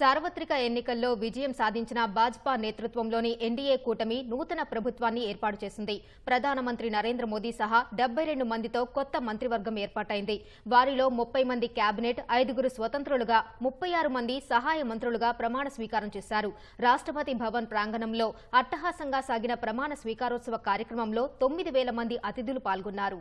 సార్వత్రిక ఎన్నికల్లో విజయం సాధించిన భాజపా నేతృత్వంలోని ఎన్డీఏ కూటమి నూతన ప్రభుత్వాన్ని ఏర్పాటు చేసింది. ప్రధానమంత్రి నరేంద్ర మోదీ సహా డెబ్బై రెండు మందితో కొత్త మంత్రివర్గం ఏర్పాటైంది. వారిలో ముప్పై మంది కేబినెట్ ఐదుగురు స్వతంత్రులుగా ముప్పై ఆరు మంది సహాయ మంత్రులుగా ప్రమాణ స్వీకారం చేశారు. రాష్ట్రపతి భవన్ ప్రాంగణంలో అట్టహాసంగా సాగిన ప్రమాణ స్వీకారోత్సవ కార్యక్రమంలో తొమ్మిది వేల మంది అతిథులు పాల్గొన్నారు.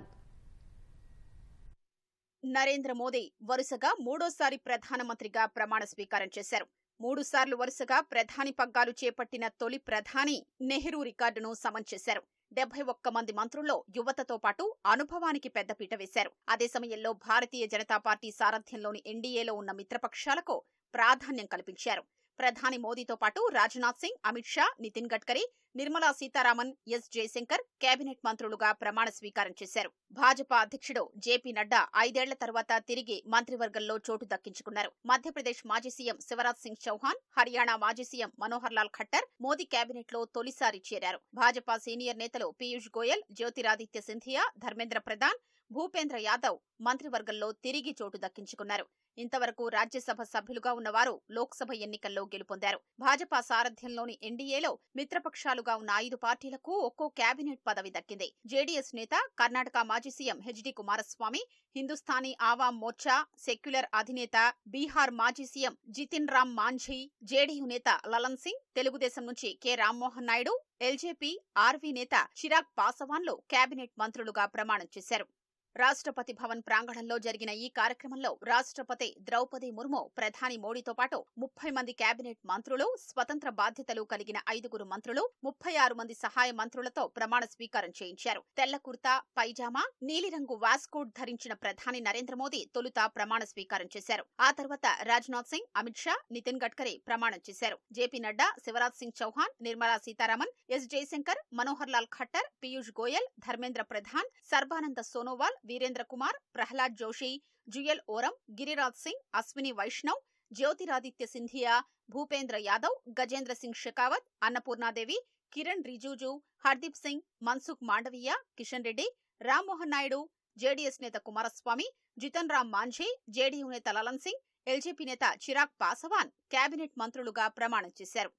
నరేంద్ర మోదీ వరుసగా మూడోసారి ప్రధానమంత్రిగా ప్రమాణ స్వీకారం చేశారు. మూడుసార్లు వరుసగా ప్రధాని పగ్గాలు చేపట్టిన తొలి ప్రధాని నెహ్రూ రికార్డును సమన్ చేశారు. డెబ్బై ఒక్క మంది మంత్రుల్లో యువతతో పాటు అనుభవానికి పెద్దపీట వేశారు. అదే సమయంలో భారతీయ జనతా పార్టీ సారథ్యంలోని ఎన్డీఏలో ఉన్న మిత్రపక్షాలకు ప్రాధాన్యం కల్పించారు. ప్రధాని మోదీతో పాటు రాజ్నాథ్ సింగ్ అమిత్ షా నితిన్ గడ్కరీ నిర్మలా సీతారామన్ ఎస్ జయశంకర్ కేబినెట్ మంత్రులుగా ప్రమాణ స్వీకారం చేశారు. భాజపా అధ్యక్షుడు జేపీ నడ్డా ఐదేళ్ళ తర్వాత తిరిగి మంత్రివర్గంలో చోటు దక్కించుకున్నారు. మధ్యప్రదేశ్ మాజీ సీఎం శివరాజ్ సింగ్ చౌహాన్ హర్యానా మాజీ సీఎం మనోహర్ లాల్ ఖట్టర్ మోదీ కేబినెట్లో తొలిసారి చేరారు. భాజపా సీనియర్ నేతలు పీయూష్ గోయల్ జ్యోతిరాదిత్య సింధియా ధర్మేంద్ర ప్రధాన్ భూపేంద్ర యాదవ్ మంత్రివర్గంలో తిరిగి చోటు దక్కించుకున్నారు. ఇంతవరకు రాజ్యసభ సభ్యులుగా ఉన్నవారు లోక్సభ ఎన్నికల్లో గెలుపొందారు. భాజపా సారథ్యంలోని ఎన్డీఏలో మిత్రపక్షాలుగా ఉన్న ఐదు పార్టీలకు ఒక్కో కేబినెట్ పదవి దక్కింది. జేడీఎస్ నేత కర్ణాటక మాజీ CM HD Kumaraswamy Hindustani Awam Morcha secular అధినేత బీహార్ మాజీ సీఎం జితిన్ రామ్ మాంఝీ జేడీయూ నేత లలన్ సింగ్ తెలుగుదేశం నుంచి K. Rammohan Naidu LJP RV నేత చిరాగ్ పాసవాన్లు కేబినెట్ మంత్రులుగా ప్రమాణం చేశారు. రాష్ట్రపతి భవన్ ప్రాంగణంలో జరిగిన ఈ కార్యక్రమంలో రాష్ట్రపతి ద్రౌపది ముర్ము ప్రధాని మోడీతో పాటు ముప్పై మంది కేబినెట్ మంత్రులు స్వతంత్ర బాధ్యతలు కలిగిన ఐదుగురు మంత్రులు ముప్పై ఆరు మంది సహాయ మంత్రులతో ప్రమాణ స్వీకారం చేయించారు. తెల్ల కుర్తా పైజామా నీలిరంగు వాస్కోట్ ధరించిన ప్రధాని నరేంద్ర మోదీ తొలుత ప్రమాణ స్వీకారం చేశారు. ఆ తర్వాత రాజ్నాథ్ సింగ్ అమిత్ షా నితిన్ గడ్కరీ ప్రమాణం చేశారు. JP Nadda Shivraj Singh Chouhan Nirmala Sitharaman S Jaishankar Manohar Lal Khattar Piyush Goyal Dharmendra Pradhan Sarbananda Sonowal Virendra Kumar Pralhad Joshi Jual Oram Giriraj Singh Ashwini Vaishnaw Jyotiraditya Scindia Bhupender Yadav Gajendra Singh Shekhawat Annapurna Devi Kiran Rijiju Hardeep Singh Mansukh Mandaviya Kishan Reddy Rammohan Naidu JDS నేత Kumaraswamy Jitan Ram Manjhi JDU నేత Lalan Singh LJP నేత Chirag పాసవాన్ cabinet మంత్రులుగా ప్రమాణం చేశారు.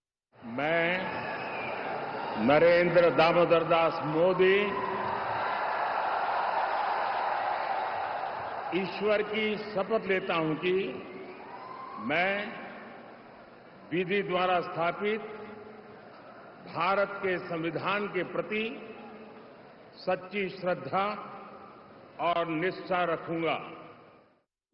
నరేంద్ర దామోదర్ దాస్ మోదీ ईश्वर की शपथ लेता हूँ कि मैं विधि द्वारा स्थापित भारत के संविधान के प्रति सच्ची श्रद्धा और निष्ठा रखूँगा।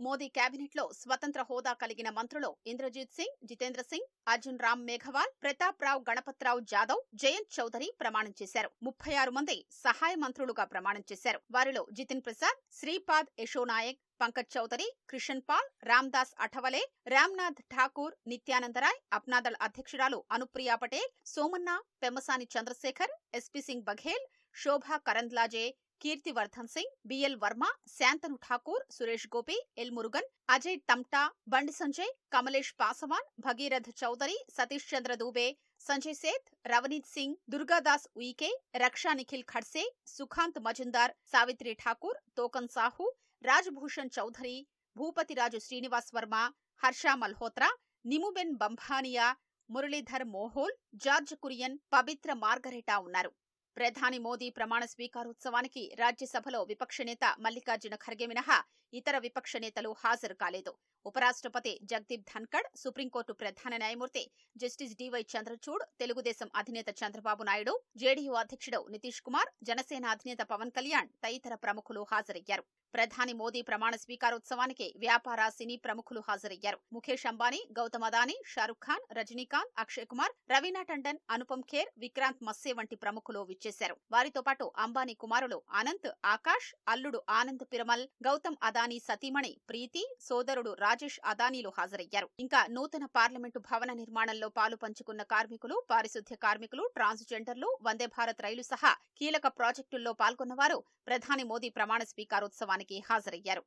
మోదీ కేబినెట్లో స్వతంత్ర హోదా కలిగిన మంత్రులు ఇంద్రజిత్ సింగ్ జితేంద్ర సింగ్ అర్జున్ రామ్ మేఘవాల్ ప్రతాప్ రావు గణపత్రావు జాదవ్ జయంత్ చౌదరి ప్రమాణం చేశారు. ముప్పై ఆరు మంది సహాయ మంత్రులుగా ప్రమాణం చేశారు. వారిలో జితిన్ ప్రసాద్ శ్రీపాద్ యశోనాయక్ పంకజ్ చౌదరి కృషన్ పాల్ రామ్దాస్ అఠవలే రామ్నాథ్ ఠాకూర్ నిత్యానందరాయ్ అప్నాదళ్ అధ్యక్షురాలు Anupriya Patel Somanna Pemmasani Chandrasekhar SP Singh Baghel Shobha Karandlaje Kirtivardhan Singh BL Verma Shantanu Thakur Suresh Gopi L Murugan Ajay Tamta Bandi Sanjay Kamlesh Paswan Bhagirath Chaudhary Satish Chandra Dubey Sanjay Seth Ravneet Singh Durgadas Uikey Raksha Nikhil Khadse Sukanta Majumdar Savitri Thakur Tokhan Sahu Raj Bhushan Chaudhary Bhupathiraju Srinivasa Varma Harsh Malhotra Nimuben Bambhaniya Muralidhar Mohol George Kurian Pabitra Margherita ఉన్నారు. ప్రధాని మోదీ ప్రమాణ స్వీకారోత్సవానికి రాజ్యసభలో విపక్ష నేత మల్లికార్జున ఖర్గే మినహా ఇతర విపక్ష నేతలు హాజరు కాలేదు. ఉపరాష్ట్రపతి జగదీప్ ధన్కడ్ సుప్రీంకోర్టు ప్రధాన న్యాయమూర్తి జస్టిస్ డివై చంద్రచూడ్ తెలుగుదేశం అధినేత చంద్రబాబు నాయుడు జేడీయూ అధ్యక్షుడు నితీష్ కుమార్ జనసేన అధినేత పవన్ కళ్యాణ్ తదితర ప్రముఖులు హాజరయ్యారు. ప్రధాని మోదీ ప్రమాణ స్వీకారోత్సవానికి వ్యాపార సినీ ప్రముఖులు హాజరయ్యారు. ముఖేష్ అంబానీ గౌతమ్ అదానీ షారుఖ్ ఖాన్ రజనీకాంత్ అక్షయ్ కుమార్ రవీనా టండన్ అనుపమ్ ఖేర్ విక్రాంత్ మస్సే వంటి ప్రముఖులు విచ్చేశారు. వారితో పాటు అంబానీ కుమారులు అనంత్ ఆకాష్ అల్లుడు ఆనంద్ పిరమల్ గౌతమ్ అదానీ సతీమణి ప్రీతి సోదరుడు రాజేష్ అదానీలు హాజరయ్యారు. ఇంకా నూతన పార్లమెంటు భవన నిర్మాణంలో పాలు పంచుకున్న కార్మికులు పారిశుద్ధ్య కార్మికులు ట్రాన్స్జెండర్లు వందే భారత్ రైలు సహా కీలక ప్రాజెక్టుల్లో పాల్గొన్నవారు ప్రధాని మోదీ ప్రమాణ స్వీకారోత్సవానికి హాజరయ్యారు.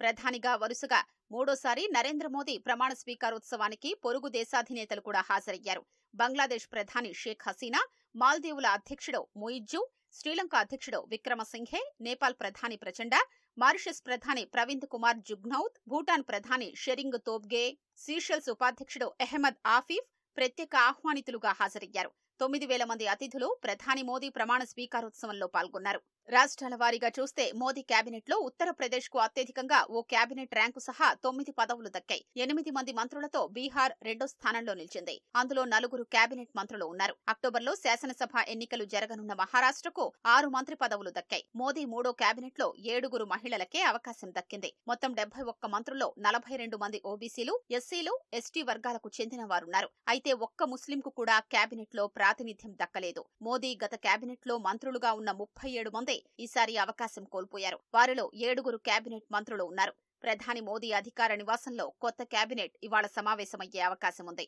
ప్రధానిగా వరుసగా మూడోసారి నరేంద్ర మోదీ ప్రమాణ స్వీకారోత్సవానికి పొరుగు దేశాధినేతలు కూడా హాజరయ్యారు. బంగ్లాదేశ్ ప్రధాని షేక్ హసీనా మాల్దీవుల అధ్యక్షుడు మొయిజ్జు శ్రీలంక అధ్యక్షుడు విక్రమసింఘే నేపాల్ ప్రధాని ప్రచండ మారిషస్ ప్రధాని ప్రవీణ్ కుమార్ జుగ్నౌత్ భూటాన్ ప్రధాని షెరింగ్ తోబ్గే సీషెల్స్ ఉపాధ్యక్షుడు అహ్మద్ ఆఫీఫ్ ప్రత్యేక ఆహ్వానితులుగా హాజరయ్యారు. తొమ్మిది వేల మంది అతిథులు ప్రధాని మోదీ ప్రమాణ స్వీకారోత్సవంలో పాల్గొన్నారు. రాష్ట్రాల వారీగా చూస్తే మోదీ కేబినెట్లో ఉత్తరప్రదేశ్కు అత్యధికంగా ఓ కేబినెట్ ర్యాంకు సహా తొమ్మిది పదవులు దక్కాయి. ఎనిమిది మంది మంత్రులతో బీహార్ రెండో స్థానంలో నిలిచింది. అందులో నలుగురు కేబినెట్ మంత్రులు ఉన్నారు. అక్టోబర్లో శాసనసభ ఎన్నికలు జరగనున్న మహారాష్ట్రకు ఆరు మంత్రి పదవులు దక్కాయి. మోదీ మూడో కేబినెట్లో ఏడుగురు మహిళలకే అవకాశం దక్కింది. మొత్తం డెబ్బై ఒక్క మంత్రుల్లో నలభై రెండు మంది ఓబీసీలు ఎస్సీలు ఎస్టీ వర్గాలకు చెందిన వారున్నారు. అయితే ఒక్క ముస్లింకు కూడా కేబినెట్లో ప్రాతినిధ్యం దక్కలేదు. మోదీ గత కేబినెట్లో మంత్రులుగా ఉన్న ముప్పై ఏడు మంది ఈసారి అవకాశం కోల్పోయారు. వారిలో ఏడుగురు కేబినెట్ మంత్రులు ఉన్నారు. ప్రధాని మోదీ అధికార నివాసంలో కొత్త కేబినెట్ ఇవాళ సమావేశమయ్యే అవకాశం ఉంది